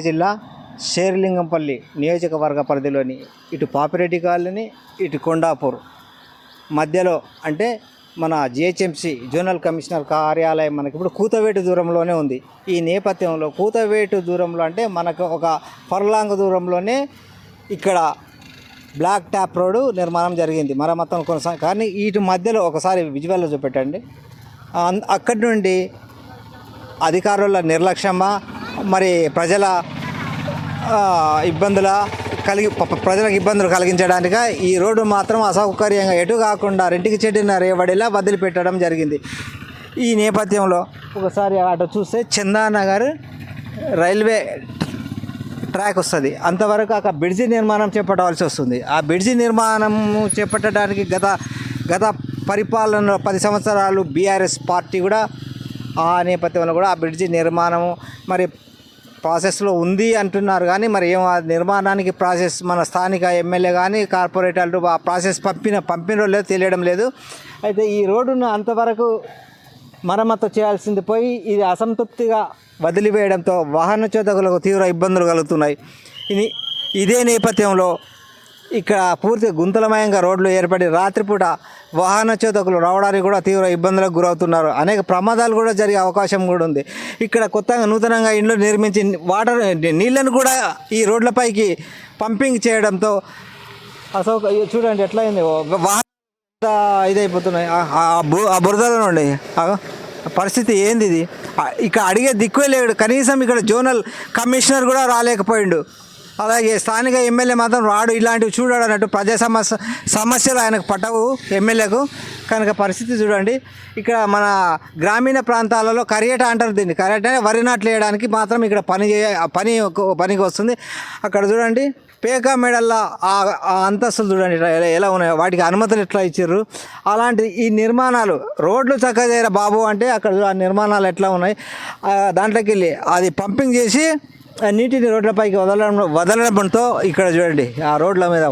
జిల్లా శేరిలింగంపల్లి నియోజకవర్గ పరిధిలోని ఇటు పాపిరెడ్డి కాలనీ ఇటు కొండాపూర్. మధ్యలో అంటే మన జిహెచ్ఎంసి జోనల్ కమిషనర్ కార్యాలయం మనకి ఇప్పుడు కూతవేటు దూరంలోనే ఉంది. ఈ నేపథ్యంలో కూతవేటు దూరంలో అంటే మనకు ఒక ఫర్లాంగ్ దూరంలోనే ఇక్కడ బ్లాక్ ట్యాప్ రోడ్డు నిర్మాణం జరిగింది. మరమ్మతం కొనసాగ కానీ వీటి మధ్యలో ఒకసారి విజువల్లో చూపెట్టండి. అన్- అక్కడి నుండి అధికారుల నిర్లక్ష్యమా మరి ప్రజల ఇబ్బందుల కలిగి ప్రజలకు ఇబ్బందులు కలిగించడానిక? ఈ రోడ్డు మాత్రం అసౌకర్యంగా ఎటు కాకుండా రెంటికి చెడ్డిన రేవడిలా వదిలిపెట్టడం జరిగింది. ఈ నేపథ్యంలో ఒకసారి అటు చూస్తే చందానగర్ రైల్వే ట్రాక్ వస్తుంది. అంతవరకు అక్కడ బ్రిడ్జి నిర్మాణం చేపట్టవలసి వస్తుంది. ఆ బ్రిడ్జి నిర్మాణం చేపట్టడానికి గత గత పరిపాలన పది సంవత్సరాలు బీఆర్ఎస్ పార్టీ కూడా ఆ నేపథ్యంలో కూడా ఆ బ్రిడ్జి నిర్మాణము మరి ప్రాసెస్లో ఉంది అంటున్నారు కానీ మరి ఏం ఆ నిర్మాణానికి ప్రాసెస్ మన స్థానిక ఎమ్మెల్యే కానీ కార్పొరేటర్లు ఆ ప్రాసెస్ పంపిన పంపినో లేదో తెలియడం లేదు. అయితే ఈ రోడ్డును అంతవరకు మరమ్మతు చేయాల్సింది పోయి ఇది అసంతృప్తిగా వదిలివేయడంతో వాహన చోదకులకు తీవ్ర ఇబ్బందులు కలుగుతున్నాయి. ఇది ఇదే నేపథ్యంలో ఇక్కడ పూర్తి గుంతలమయంగా రోడ్లు ఏర్పడి రాత్రిపూట వాహన చోదకులు రావడానికి కూడా తీవ్ర ఇబ్బందులకు గురవుతున్నారు. అనేక ప్రమాదాలు కూడా జరిగే అవకాశం కూడా ఉంది. ఇక్కడ కొత్తగా నూతనంగా ఇండ్లు నిర్మించి వాటర్ నీళ్ళను కూడా ఈ రోడ్లపైకి పంపింగ్ చేయడంతో అసౌక చూడండి ఎట్లా అయింది వాహన ఇదైపోతున్నాయి. ఆ- బురదలో నుండి. పరిస్థితి ఏంది ఇది? ఇక్కడ అడిగే దిక్కు లేడు. కనీసం ఇక్కడ జోనల్ కమిషనర్ కూడా రాలేకపోయిండు. అలాగే స్థానిక ఎమ్మెల్యే మాత్రం రాడు ఇలాంటివి చూడాడు అన్నట్టు ప్రజా సమస్య సమస్యలు ఆయనకు పట్టవు ఎమ్మెల్యేకు. కనుక పరిస్థితి చూడండి. ఇక్కడ మన గ్రామీణ ప్రాంతాలలో కరియట అంటారు దీన్ని. కరియట వరి నాట్లు వేయడానికి మాత్రం ఇక్కడ పని చేయ పని పనికి వస్తుంది. అక్కడ చూడండి. పేకా మెడల్లా ఆ అంతస్తులు చూడండి. ఎలా- ఉన్నాయో. వాటికి అనుమతులు ఎట్లా ఇచ్చారు అలాంటి ఈ నిర్మాణాలు రోడ్లు చక్కగా బాబు అంటే అక్కడ ఆ నిర్మాణాలు ఎట్లా ఉన్నాయి? దాంట్లోకి వెళ్ళి అది పంపింగ్ చేసి నీటిని రోడ్లపైకి వదలడం వదలడంతో ఇక్కడ చూడండి ఆ రోడ్ల మీద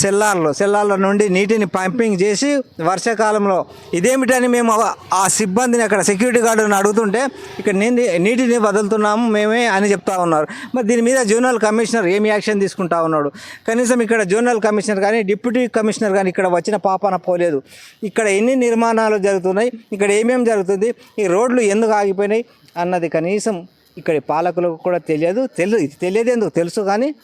సెల్లార్లు సెల్లార్ల నుండి నీటిని పంపింగ్ చేసి వర్షాకాలంలో ఇదేమిటని మేము ఆ- సిబ్బందిని అక్కడ సెక్యూరిటీ గార్డుని అడుగుతుంటే ఇక్కడ నీటి నీటిని వదులుతున్నాము మేమే అని చెప్తా ఉన్నారు. మరి దీని మీద జోనల్ కమిషనర్ ఏమి యాక్షన్ తీసుకుంటా ఉన్నాడు? కనీసం ఇక్కడ జోనల్ కమిషనర్ కానీ డిప్యూటీ కమిషనర్ కానీ ఇక్కడ వచ్చిన పాపన పోలేదు. ఇక్కడ ఎన్ని నిర్మాణాలు జరుగుతున్నాయి ఇక్కడ ఏమేమి జరుగుతుంది ఈ రోడ్లు ఎందుకు ఆగిపోయినాయి అన్నది కనీసం ఇక్కడ పాలకులకు కూడా తెలియదు. తెలు తెలియదు ఎందుకు? తెలుసు కానీ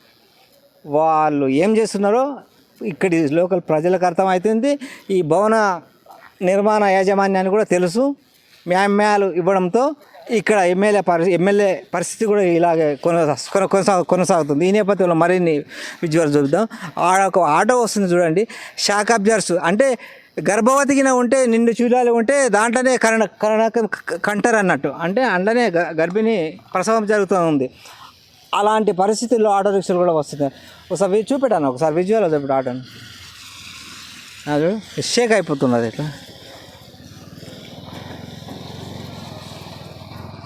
వాళ్ళు ఏం చేస్తున్నారో ఇక్కడి లోకల్ ప్రజలకు అర్థమవుతుంది. ఈ భవన నిర్మాణ యాజమాన్యానికి కూడా తెలుసు. మ్యామ్యాలు ఇవ్వడంతో ఇక్కడ ఎమ్మెల్యే పరి ఎమ్మెల్యే పరిస్థితి కూడా ఇలాగే కొనసా కొన- కొనసా- కొనసాగుతుంది. ఈ నేపథ్యంలో మరిన్ని విజువల్ చూద్దాం. ఆడ ఒక ఆటో వస్తుంది చూడండి. షాక్ అబ్జర్స్ అంటే గర్భవతికిన ఉంటే నిండు చూడాలి ఉంటే దాంట్లోనే కరణ కరణ కంటారు అన్నట్టు. అంటే అందులోనే గ- గర్భిణి ప్రసవం జరుగుతూ ఉంది అలాంటి పరిస్థితుల్లో ఆటో రిక్షాలు కూడా వస్తున్నాయి. ఒకసారి చూపెట్టాను ఒకసారి విజువల్ చూపెట్టు ఆటోని. అది షేక్ అయిపోతున్నది ఇట్లా.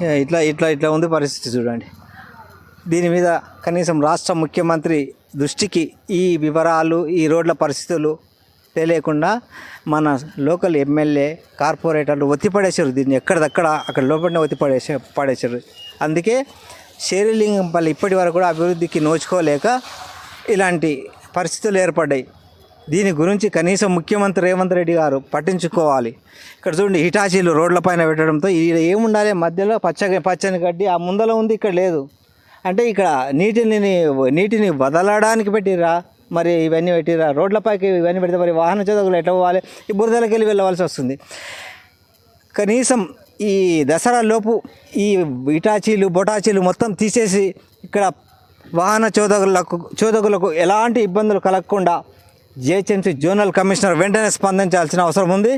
ఇట్లా ఇట్లా ఇట్లా ఉంది పరిస్థితి చూడండి. దీని మీద కనీసం రాష్ట్ర ముఖ్యమంత్రి దృష్టికి ఈ వివరాలు ఈ రోడ్ల పరిస్థితులు తెలియకుండా మన లోకల్ ఎమ్మెల్యే కార్పొరేటర్లు ఒత్తిపడేశారు. దీన్ని ఎక్కడిదక్కడ అక్కడ లోపలనే ఒత్తిపడేసే పడేశారు. అందుకే షేరిలింగంపల్లి ఇప్పటి వరకు కూడా అభివృద్ధికి నోచుకోలేక ఇలాంటి పరిస్థితులు ఏర్పడ్డాయి. దీని గురించి కనీసం ముఖ్యమంత్రి రేవంత్ రెడ్డి గారు పట్టించుకోవాలి. ఇక్కడ చూడండి హిటాచీలు రోడ్లపైన పెట్టడంతో ఇది ఏముండాలి? మధ్యలో పచ్చ పచ్చని గడ్డి ఆ ముందల ఉంది ఇక్కడ లేదు. అంటే ఇక్కడ నీటిని నీటిని వదలడానికి పెట్టిరా మరి ఇవన్నీ పెట్టిరా రోడ్లపైకి ఇవన్నీ పెడితే మరి వాహన చదువులు ఎట్లా పోవాలి? ఈ బురదలకి వెళ్ళి వెళ్ళవలసి వస్తుంది. కనీసం ఈ దసరా లోపు ఈ ఇటాచీలు బొటాచీలు మొత్తం తీసేసి ఇక్కడ వాహన చోదకులకు చోదకులకు ఎలాంటి ఇబ్బందులు కలగకుండా జిహెచ్ఎంసీ జోనల్ కమిషనర్ వెంటనే స్పందించాల్సిన అవసరం ఉంది.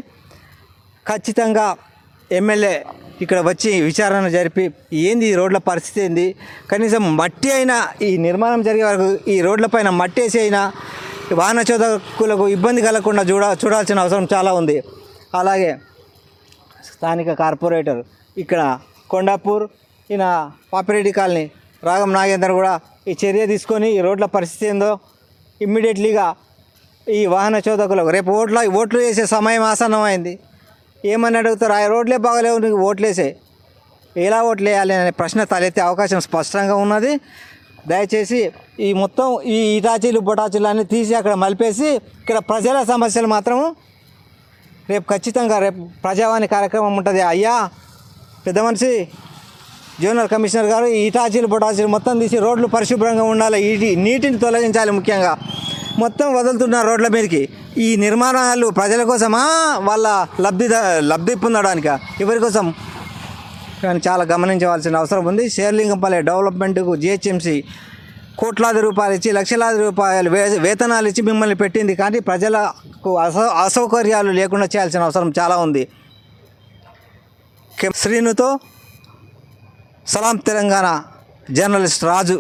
ఖచ్చితంగా ఎమ్మెల్యే ఇక్కడ వచ్చి విచారణ జరిపి ఏంది ఈ రోడ్ల పరిస్థితి ఏంది? కనీసం మట్టి అయినా ఈ నిర్మాణం జరిగే వరకు ఈ రోడ్లపైన మట్టి వేసి అయినా వాహన చోదకులకు ఇబ్బంది కలగకుండా చూడ చూడాల్సిన అవసరం చాలా ఉంది. అలాగే స్థానిక కార్పొరేటర్ ఇక్కడ కొండాపూర్ ఈయన పాపిరెడ్డి కాలనీ రాగం నాగేందర్ కూడా ఈ చర్య తీసుకొని ఈ రోడ్ల పరిస్థితి ఏందో ఇమ్మీడియట్లీగా ఈ వాహన చోదకులకు రేపు ఓట్ల ఓట్లు వేసే సమయం ఆసన్నమైంది. ఏమని అడుగుతారు? ఆ రోడ్లే బాగలేవు నీకు ఓట్లేసే. ఎలా ఓట్లేయాలి అనే ప్రశ్న తలెత్తే అవకాశం స్పష్టంగా ఉన్నది. దయచేసి ఈ మొత్తం ఈ ఇటాచీలు బొటాచీలు అన్నీ తీసి అక్కడ మలిపేసి ఇక్కడ ప్రజల సమస్యలు మాత్రము రేపు ఖచ్చితంగా రేపు ప్రజావాణి కార్యక్రమం ఉంటుంది. అయ్యా పెద్ద మనిషి జోనల్ కమిషనర్ గారు ఈ ఇటాచీలు బొటాచీలు మొత్తం తీసి రోడ్లు పరిశుభ్రంగా ఉండాలి. ఈ నీటిని తొలగించాలి ముఖ్యంగా. మొత్తం వదులుతున్నారు రోడ్ల మీదకి. ఈ నిర్మాణాలు ప్రజల కోసమా? వాళ్ళ లబ్ధి లబ్ధి పొందడానిక? ఎవరి కోసం? కానీ చాలా గమనించవలసిన అవసరం ఉంది. షేర్లింగంపల్లి డెవలప్మెంట్కు జిహెచ్ఎంసీ కోట్లాది రూపాయలు ఇచ్చి లక్షలాది రూపాయలు వే వేతనాలు ఇచ్చి మిమ్మల్ని పెట్టింది. కానీ ప్రజలకు అసౌ అసౌకర్యాలు లేకుండా చేయాల్సిన అవసరం చాలా ఉంది. శ్రీనుతో సలాం తెలంగాణ జర్నలిస్ట్ రాజు.